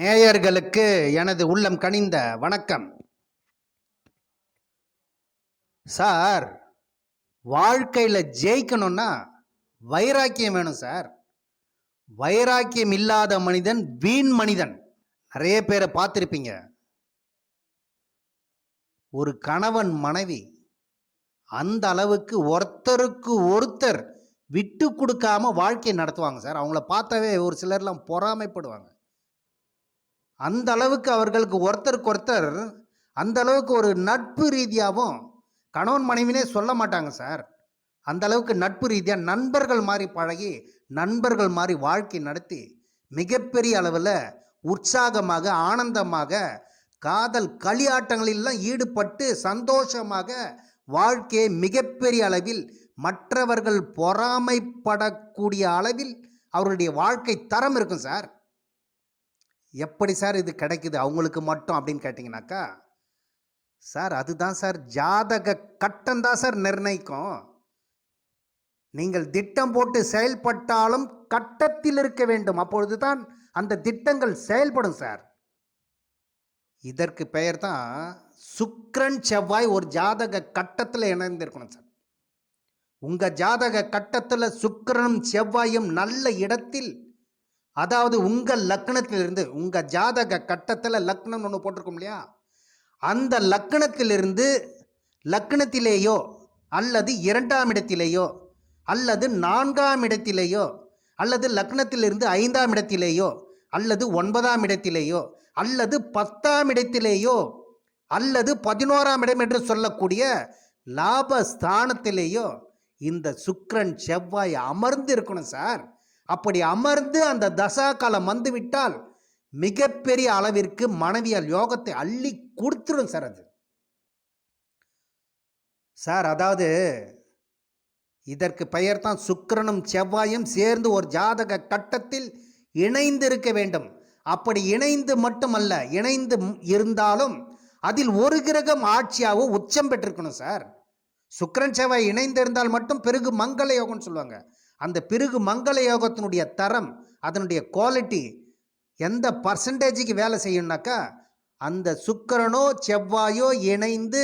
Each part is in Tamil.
நேயர்களுக்கு எனது உள்ளம் கனிந்த வணக்கம். சார் வாழ்க்கையில் ஜெயிக்கணும்னா வைராக்கியம் வேணும் சார். வைராக்கியம் இல்லாத மனிதன் வீண் மனிதன். நிறைய பேரை பார்த்துருப்பீங்க. ஒரு கணவன் மனைவி அந்த அளவுக்கு ஒருத்தருக்கு ஒருத்தர் விட்டு கொடுக்காம வாழ்க்கையை நடத்துவாங்க சார். அவங்கள பார்த்தாவே ஒரு சிலர்லாம் பொறாமைப்படுவாங்க. அந்த அளவுக்கு அவர்களுக்கு ஒருத்தருக்கு ஒருத்தர் அந்த அளவுக்கு ஒரு நட்பு ரீதியாகவும் கணவன் மனைவினே சொல்ல மாட்டாங்க சார். அந்த அளவுக்கு நட்பு ரீதியாக நண்பர்கள் மாதிரி பழகி நண்பர்கள் மாதிரி வாழ்க்கை நடத்தி மிகப்பெரிய அளவில் உற்சாகமாக ஆனந்தமாக காதல் களியாட்டங்களிலெல்லாம் ஈடுபட்டு சந்தோஷமாக வாழ்க்கையை மிகப்பெரிய அளவில் மற்றவர்கள் பொறாமைப்படக்கூடிய அளவில் அவருடைய வாழ்க்கை தரம் இருக்கும் சார். எப்படி சார் இது கிடைக்குது? அவங்களுக்கு மட்டும் அப்படின்னு கேட்டிங்கனாக்கா சார் அதுதான் சார் ஜாதக கட்டம் தான் சார் நிர்ணயிக்கும். நீங்கள் திட்டம் போட்டு செயல்பட்டாலும் கட்டத்தில் இருக்க வேண்டும். அப்பொழுது தான் அந்த திட்டங்கள் செயல்படும் சார். இதற்கு பெயர் தான் சுக்ரன் செவ்வாய் ஒரு ஜாதக கட்டத்தில் இணைந்திருக்கணும் சார். உங்கள் ஜாதக கட்டத்தில் சுக்கரனும் செவ்வாயும் நல்ல இடத்தில் அதாவது உங்கள் லக்னத்திலிருந்து உங்கள் ஜாதக கட்டத்தில் லக்னம் ஒன்று போட்டிருக்கோம் இல்லையா? அந்த லக்னத்திலிருந்து லக்னத்திலேயோ அல்லது இரண்டாம் இடத்திலேயோ அல்லது நான்காம் இடத்திலேயோ அல்லது லக்னத்திலிருந்து ஐந்தாம் இடத்திலேயோ அல்லது ஒன்பதாம் இடத்திலேயோ அல்லது பத்தாம் இடத்திலேயோ அல்லது பதினோராம் இடம் என்று சொல்லக்கூடிய லாபஸ்தானத்திலேயோ இந்த சுக்ரன் செவ்வாய் அமர்ந்து இருக்கணும் சார். அப்படி அமர்ந்து அந்த தசா காலம் வந்துவிட்டால் மிகப்பெரிய அளவிற்கு மனைவியால் யோகத்தை அள்ளி கொடுத்துரும் சார் அது. சார் அதாவது இதற்கு பெயர் தான் சுக்கரனும் செவ்வாயும் சேர்ந்து ஒரு ஜாதக கட்டத்தில் இணைந்து இருக்க வேண்டும். அப்படி இணைந்து மட்டுமல்ல இணைந்து இருந்தாலும் அதில் ஒரு கிரகம் ஆட்சியாகவும் உச்சம் பெற்றிருக்கணும் சார். சுக்கரன் செவ்வாய் இணைந்து இருந்தால் மட்டும் பிறகு மங்கள யோகம்னு சொல்லுவாங்க. அந்த பிறகு மங்கள யோகத்தினுடைய தரம் அதனுடைய குவாலிட்டி எந்த பர்சன்டேஜுக்கு வேலை செய்யணும்னாக்கா அந்த சுக்கரனோ செவ்வாயோ இணைந்து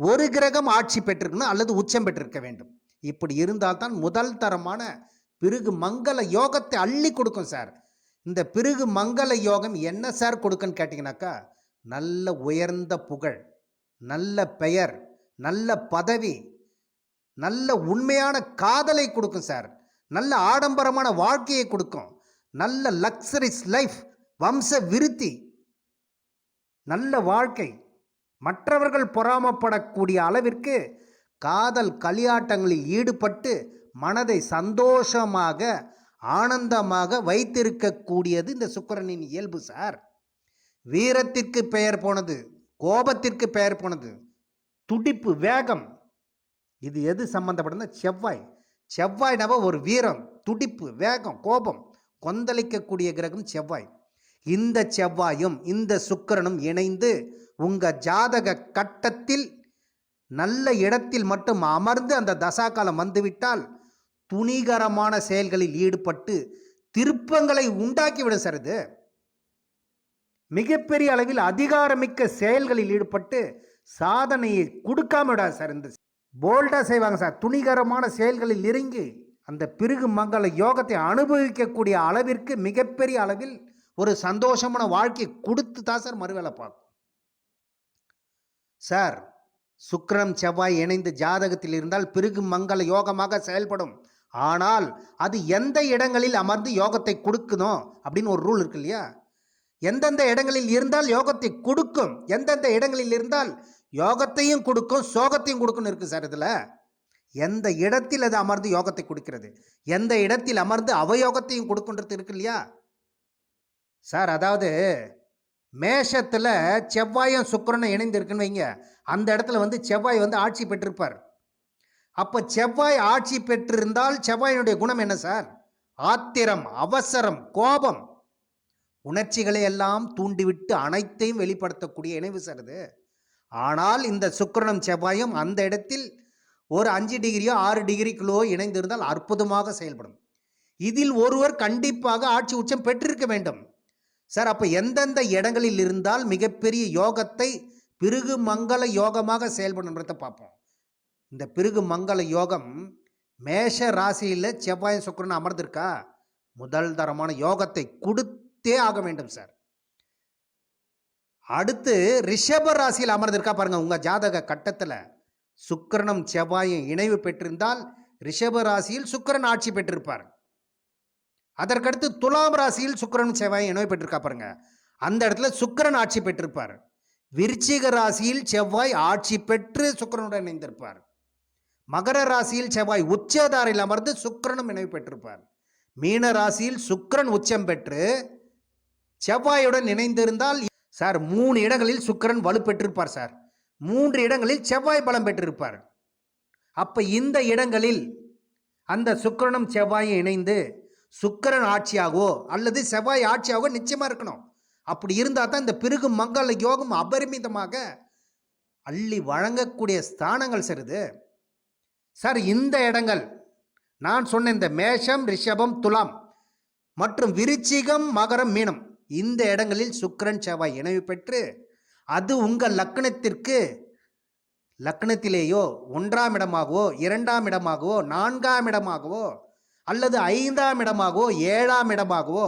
ஒரு கிரகம் ஆட்சி பெற்றிருக்கணும் அல்லது உச்சம் பெற்றிருக்க வேண்டும். இப்படி இருந்தால் தான் முதல் தரமான பிறகு மங்கள யோகத்தை அள்ளி கொடுக்கும் சார். இந்த பிறகு மங்கள யோகம் என்ன சார் கொடுக்குன்னு கேட்டிங்கனாக்கா நல்ல உயர்ந்த புகழ் நல்ல பெயர் நல்ல பதவி நல்ல உண்மையான காதலை கொடுக்கும் சார். நல்ல ஆடம்பரமான வாழ்க்கையை கொடுக்கும். நல்ல லக்ஸரிஸ் லைஃப் வம்ச விருத்தி. நல்ல வாழ்க்கை. மற்றவர்கள் பொறாமப்படக்கூடிய அளவிற்கு காதல் களியாட்டங்களில் ஈடுபட்டு மனதை சந்தோஷமாக ஆனந்தமாக வைத்திருக்கக்கூடியது இந்த சுக்கரனின் இயல்பு சார். வீரத்திற்கு பெயர் போனது கோபத்திற்கு பெயர் போனது துடிப்பு வேகம் இது எது சம்பந்தப்பட்டதுன்னா செவ்வாய். செவ்வாய்னாவ ஒரு வீரம் துடிப்பு வேகம் கோபம் கொந்தளிக்கக்கூடிய கிரகம் செவ்வாய். இந்த செவ்வாயும் இந்த சுக்கரனும் இணைந்து உங்கள் ஜாதக கட்டத்தில் நல்ல இடத்தில் மட்டும் அமர்ந்து அந்த தசா காலம் வந்துவிட்டால் துணிகரமான செயல்களில் ஈடுபட்டு திருப்பங்களை உண்டாக்கிவிடும் சார் இது மிகப்பெரிய அளவில் அதிகாரமிக்க செயல்களில் ஈடுபட்டு சாதனையை கொடுக்காம விடாது சார் இந்த போல்டாக செய்வாங்க சார். துணிகரமான செயல்களில் இறங்கி அந்த பிருகு மங்கள யோகத்தை அனுபவிக்கக்கூடிய அளவிற்கு மிகப்பெரிய அளவில் ஒரு சந்தோஷமான வாழ்க்கை கொடுத்து தான் சார் மறுவேலை பார்க்கும். சார் சுக்கரம் செவ்வாய் இணைந்து ஜாதகத்தில் இருந்தால் பிறகு மங்கள யோகமாக செயல்படும். ஆனால் அது எந்த இடங்களில் அமர்ந்து யோகத்தை கொடுக்கணும் அப்படின்னு ஒரு ரூல் இருக்கு இல்லையா? எந்தெந்த இடங்களில் இருந்தால் யோகத்தை கொடுக்கும். எந்தெந்த இடங்களில் இருந்தால் யோகத்தையும் கொடுக்கும் சோகத்தையும் கொடுக்கும்னு இருக்கு சார் இதில். எந்த இடத்தில் அது அமர்ந்து யோகத்தை கொடுக்கிறது? எந்த இடத்தில் அமர்ந்து அவயோகத்தையும் கொடுக்குன்றது இருக்கு இல்லையா? சார் அதாவது மேஷத்தில் செவ்வாயும் சுக்கிரனும் இணைந்திருக்குன்னு வைங்க. அந்த இடத்துல வந்து செவ்வாய் வந்து ஆட்சி பெற்றிருப்பார். அப்போ செவ்வாய் ஆட்சி பெற்றிருந்தால் செவ்வாயினுடைய குணம் என்ன சார்? ஆத்திரம் அவசரம் கோபம். உணர்ச்சிகளை எல்லாம் தூண்டிவிட்டு அனைத்தையும் வெளிப்படுத்தக்கூடிய இணைவு சார் இது. ஆனால் இந்த சுக்கரனும் செவ்வாயும் அந்த இடத்தில் ஒரு அஞ்சு டிகிரியோ ஆறு டிகிரிக்குள்ளோ இணைந்திருந்தால் அற்புதமாக செயல்படும். இதில் ஒருவர் கண்டிப்பாக ஆட்சி உச்சம் பெற்றிருக்க வேண்டும். சார் அப்போ எந்தெந்த இடங்களில் இருந்தால் மிகப்பெரிய யோகத்தை பிருகு மங்கள யோகமாக செயல்படுன்றதை பார்ப்போம். இந்த பிருகு மங்கள யோகம் மேஷ ராசியில் செவ்வாய் சுக்கிரன் அமர்ந்திருக்கா? முதல் தரமான யோகத்தை கொடுத்தே ஆக வேண்டும் சார். அடுத்து ரிஷப ராசியில் அமர்ந்திருக்கா பாருங்க. உங்கள் ஜாதக கட்டத்தில் சுக்கரனும் செவ்வாயும் இணைவு பெற்றிருந்தால் ரிஷப ராசியில் சுக்கிரன் ஆட்சி பெற்றிருப்பார். அதற்கடுத்து துலாம் ராசியில் சுக்கரனும் செவ்வாயும் இணைவு பெற்றிருக்கா பாருங்க. அந்த இடத்துல சுக்கரன் ஆட்சி பெற்றிருப்பார். விருச்சிக ராசியில் செவ்வாய் ஆட்சி பெற்று சுக்கிரனுடன் இணைந்திருப்பார். மகர ராசியில் செவ்வாய் உச்சதாரில் அமர்ந்து சுக்கிரனும் இணைவு பெற்றிருப்பார். மீன ராசியில் சுக்கரன் உச்சம் பெற்று செவ்வாயுடன் இணைந்திருந்தால் சார் மூணு இடங்களில் சுக்கிரன் வலுப்பெற்றிருப்பார் சார். மூன்று இடங்களில் செவ்வாய் பலம் பெற்றிருப்பார். அப்போ இந்த இடங்களில் அந்த சுக்கிரனும் செவ்வாயும் இணைந்து சுக்கரன் ஆட்சியாகவோ அல்லது செவ்வாய் ஆட்சியாகவோ நிச்சயமாக இருக்கணும். அப்படி இருந்தால் தான் இந்த பிருகு மங்கள யோகம் அபரிமிதமாக அள்ளி வழங்கக்கூடிய ஸ்தானங்கள் சிறிது சார் இந்த இடங்கள் நான் சொன்ன இந்த மேஷம் ரிஷபம் துலாம் மற்றும் விருச்சிகம் மகரம் மீனம் இந்த இடங்களில் சுக்கரன் செவ்வாய் இணைவு பெற்று அது உங்கள் லக்னத்திற்கு லக்னத்திலேயோ ஒன்றாம் இடமாகவோ இரண்டாம் இடமாகவோ நான்காம் இடமாகவோ அல்லது ஐந்தாம் இடமாகவோ ஏழாம் இடமாகவோ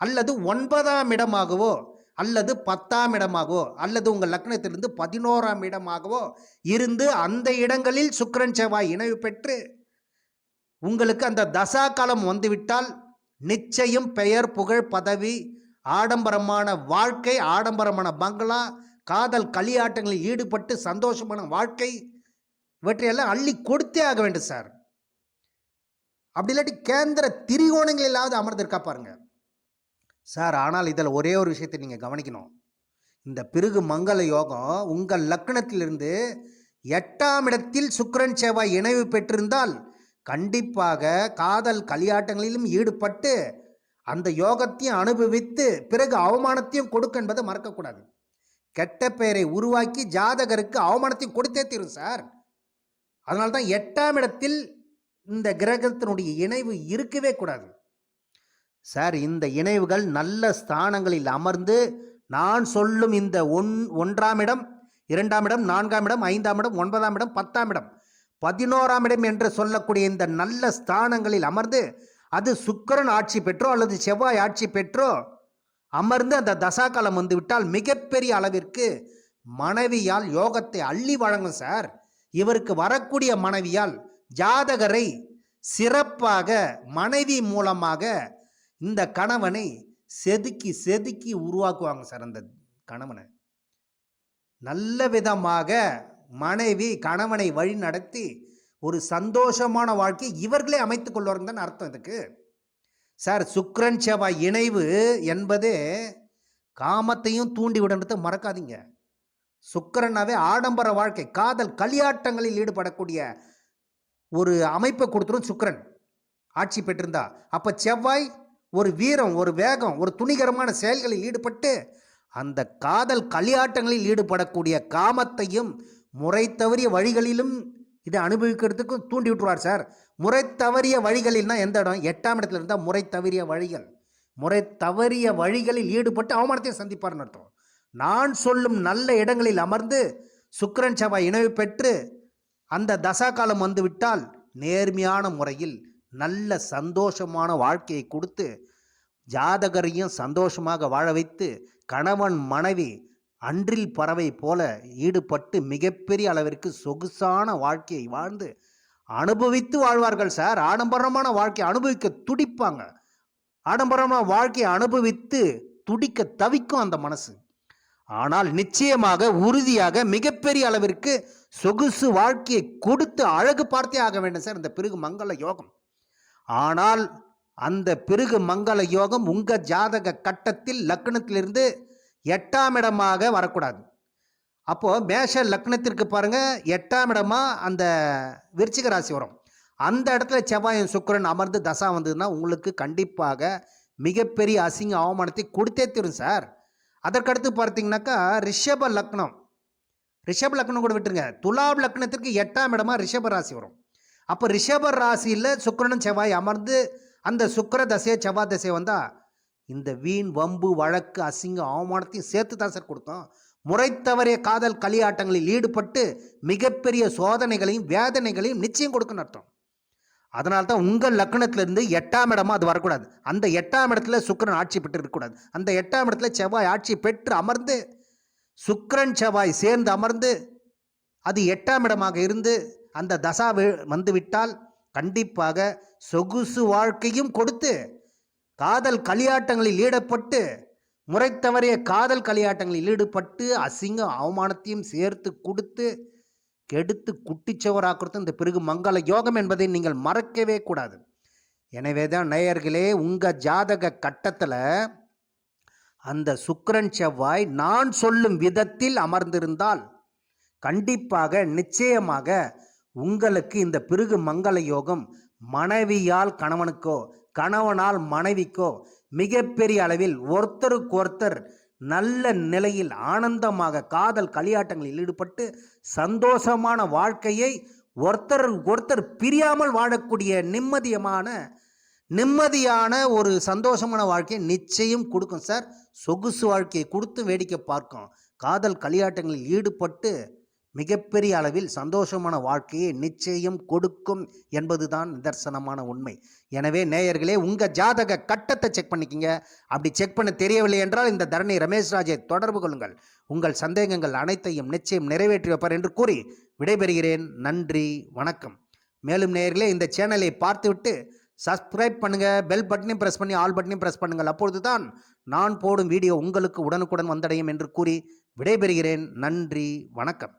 அல்லது ஒன்பதாம் இடமாகவோ அல்லது பத்தாம் இடமாகவோ அல்லது உங்கள் லக்னத்திலிருந்து பதினோராம் இடமாகவோ இருந்து அந்த இடங்களில் சுக்கரன் செவ்வாய் இணைவு பெற்று உங்களுக்கு அந்த தசா காலம் வந்துவிட்டால் நிச்சயம் பெயர் புகழ் பதவி ஆடம்பரமான வாழ்க்கை ஆடம்பரமான பங்களா காதல் களியாட்டங்களில் ஈடுபட்டு சந்தோஷமான வாழ்க்கை இவற்றையெல்லாம் அள்ளி கொடுத்தே ஆக வேண்டும் சார். அப்படி இல்லாட்டி கேந்திர திரிகோணங்களிலாவது அமர்ந்திருக்கா பாருங்க. சார் ஆனால் இதில் ஒரே ஒரு விஷயத்தை நீங்கள் கவனிக்கணும். இந்த பிருகு மங்கள யோகம் உங்கள் லக்னத்திலிருந்து எட்டாம் இடத்தில் சுக்கரன் செவ்வாய் இணைவு பெற்றிருந்தால் கண்டிப்பாக காதல் களியாட்டங்களிலும் ஈடுபட்டு அந்த யோகத்தையும் அனுபவித்து பிறகு அவமானத்தையும் கொடுக்க என்பதை மறக்கக்கூடாது. கெட்ட பெயரை உருவாக்கி ஜாதகருக்கு அவமானத்தையும் கொடுத்தே தீரும் சார். அதனால தான் எட்டாம் இடத்தில் இந்த கிரகத்தினுடைய இணைவு இருக்கவே கூடாது. சார் இந்த இணைவுகள் நல்ல ஸ்தானங்களில் அமர்ந்து நான் சொல்லும் இந்த ஒன் ஒன்றாம் இடம் இரண்டாம் இடம் நான்காம் இடம் ஐந்தாம் இடம் ஒன்பதாம் இடம் பத்தாம் இடம் பதினோராம் இடம் என்று சொல்லக்கூடிய இந்த நல்ல ஸ்தானங்களில் அமர்ந்து அது சுக்கிரன் ஆட்சி பெற்றோ அல்லது செவ்வாய் ஆட்சி பெற்றோ? அமர்ந்து அந்த தசாகாலம் வந்து விட்டால் மிகப்பெரிய அளவிற்கு மனைவியால் யோகத்தை அள்ளி வழங்கும் சார். இவருக்கு வரக்கூடிய மனைவியால் ஜாதகரை சிறப்பாக மனைவி மூலமாக இந்த கணவனை செதுக்கி செதுக்கி உருவாக்குவாங்க சார் அந்த கணவனை. நல்ல விதமாக மனைவி கணவனை வழி நடத்தி ஒரு சந்தோஷமான வாழ்க்கை இவர்களே அமைத்து கொள்வார்கள் தான் அர்த்தம் இதுக்கு. சார் சுக்ரன் செவ்வாய் இணைவு என்பது காமத்தையும் தூண்டிவிடன்றத மறக்காதீங்க. சுக்கரனாவே ஆடம்பர வாழ்க்கை காதல் களியாட்டங்களில் ஈடுபடக்கூடிய ஒரு அமைப்பை கொடுத்துரும் சுக்கரன். ஆட்சி பெற்றிருந்தா. அப்போ செவ்வாய் ஒரு வீரம் ஒரு வேகம் ஒரு துணிகரமான செயல்களில் ஈடுபட்டு அந்த காதல் களியாட்டங்களில் ஈடுபடக்கூடிய காமத்தையும் முறை தவறிய வழிகளிலும் இதை அனுபவிக்கிறதுக்கும் தூண்டி விட்டுருவார் சார். முறை தவறிய வழிகளில்னா எந்த இடம்? எட்டாம் இடத்துல இருந்தால் முறை தவறிய வழிகள். முறை தவறிய வழிகளில் ஈடுபட்டு அவமானத்தை சந்திப்பார்னு அர்த்தம். நான் சொல்லும் நல்ல இடங்களில் அமர்ந்து சுக்கரன் செவ்வாய் இணைவு பெற்று அந்த தசா காலம் வந்துவிட்டால் நேர்மையான முறையில் நல்ல சந்தோஷமான வாழ்க்கையை கொடுத்து ஜாதகரையும் சந்தோஷமாக வாழ வைத்து கணவன் மனைவி அன்றில் பறவை போல ஈடுபட்டு மிகப்பெரிய அளவிற்கு சொகுசான வாழ்க்கையை வாழ்ந்து அனுபவித்து வாழ்வார்கள் சார். ஆடம்பரமான வாழ்க்கையை அனுபவிக்க துடிப்பாங்க. ஆடம்பரமான வாழ்க்கையை அனுபவித்து துடிக்க தவிக்கும் அந்த மனசு. ஆனால் நிச்சயமாக உறுதியாக மிகப்பெரிய அளவிற்கு சொகுசு வாழ்க்கையை கொடுத்து அழகு பார்த்தே ஆக வேண்டும் சார் இந்த பிறகு மங்கள யோகம். ஆனால் அந்த பிறகு மங்கள யோகம் உங்கள் ஜாதக கட்டத்தில் லக்னத்திலிருந்து எட்டாம் இடமாக வரக்கூடாது. அப்போது மேஷ லக்னத்திற்கு பாருங்கள் எட்டாம் இடமாக அந்த விருச்சிக ராசி வரும். அந்த இடத்துல செவ்வாயும் சுக்கரன் அமர்ந்து தசா வந்ததுன்னா உங்களுக்கு கண்டிப்பாக மிகப்பெரிய அசிங்க அவமானத்தை கொடுத்தே தரும் சார். அதற்கடுத்து பார்த்தீங்கன்னாக்கா ரிஷப லக்னம். ரிஷப லக்னம் கூட விட்டுருங்க. துலாப் லக்னத்திற்கு எட்டாம் இடமா ரிஷப ராசி வரும். அப்போ ரிஷப ராசியில் சுக்கரனும் செவ்வாய் அமர்ந்து அந்த சுக்கிர தசையை செவ்வாய் தசை வந்தால் இந்த வீண் வம்பு வழக்கு அசிங்கம் அவமானத்தையும் சேர்த்து தான் சார் கொடுத்தோம். முறைத்தவரே காதல் களியாட்டங்களில் ஈடுபட்டு மிகப்பெரிய சோதனைகளையும் வேதனைகளையும் நிச்சயம் கொடுக்கணும் அர்த்தம். அதனால தான் உங்கள் லக்னத்திலிருந்து எட்டாம் இடமா அது வரக்கூடாது. அந்த எட்டாம் இடத்துல சுக்கிரன் ஆட்சி பெற்று இருக்கக்கூடாது. அந்த எட்டாம் இடத்துல செவ்வாய் ஆட்சி பெற்று அமர்ந்து சுக்கரன் செவ்வாய் சேர்ந்து அமர்ந்து அது எட்டாம் இடமாக இருந்து அந்த தசா வி- வந்துவிட்டால் கண்டிப்பாக சொகுசு வாழ்க்கையும் கொடுத்து காதல் களியாட்டங்களில் ஈடுபட்டு முறைத்தவரைய காதல் களியாட்டங்களில் ஈடுபட்டு அசிங்கம் அவமானத்தையும் சேர்த்து கொடுத்து கெடுத்து குட்டிச்சவராக்குறது இந்த பிறகு மங்கள யோகம் என்பதை நீங்கள் மறக்கவே கூடாது. எனவே தான் நேயர்களே உங்கள் ஜாதக கட்டத்தில் அந்த சுக்கரன் செவ்வாய் நான் சொல்லும் விதத்தில் அமர்ந்திருந்தால் கண்டிப்பாக நிச்சயமாக உங்களுக்கு இந்த பிறகு மங்கள யோகம் மனைவியால் கணவனுக்கோ கணவனால் மனைவிக்கோ மிகப்பெரிய அளவில் ஒருத்தருக்கு ஒருத்தர் நல்ல நிலையில் ஆனந்தமாக காதல் களியாட்டங்களில் ஈடுபட்டு சந்தோஷமான வாழ்க்கையை ஒருத்தர் ஒருத்தர் பிரியாமல் வாழக்கூடிய நிம்மதியமான நிம்மதியான ஒரு சந்தோஷமான வாழ்க்கையை நிச்சயம் கொடுக்கும் சார். சொகுசு வாழ்க்கையை கொடுத்து வேடிக்கை பார்க்கும். காதல் களியாட்டங்களில் ஈடுபட்டு மிகப்பெரிய அளவில் சந்தோஷமான வாழ்க்கையை நிச்சயம் கொடுக்கும் என்பதுதான் நிதர்சனமான உண்மை. எனவே நேயர்களே உங்கள் ஜாதக கட்டத்தை செக் பண்ணிக்கிங்க. அப்படி செக் பண்ண தெரியவில்லை என்றால் இந்த தரணி ரமேஷ் ராஜை தொடர்பு கொள்ளுங்கள். உங்கள் சந்தேகங்கள் அனைத்தையும் நிச்சயம் நிறைவேற்றி வைப்பார் என்று கூறி விடைபெறுகிறேன். நன்றி வணக்கம். மேலும் நேயர்களே இந்த சேனலை பார்த்துவிட்டு சப்ஸ்கிரைப் பண்ணுங்கள் பெல் பட்டனையும் ப்ரெஸ் பண்ணி ஆல் பட்டனையும் ப்ரெஸ் பண்ணுங்கள். அப்பொழுது தான் நான் போடும் வீடியோ உங்களுக்கு உடனுக்குடன் வந்தடையும் என்று கூறி விடைபெறுகிறேன். நன்றி வணக்கம்.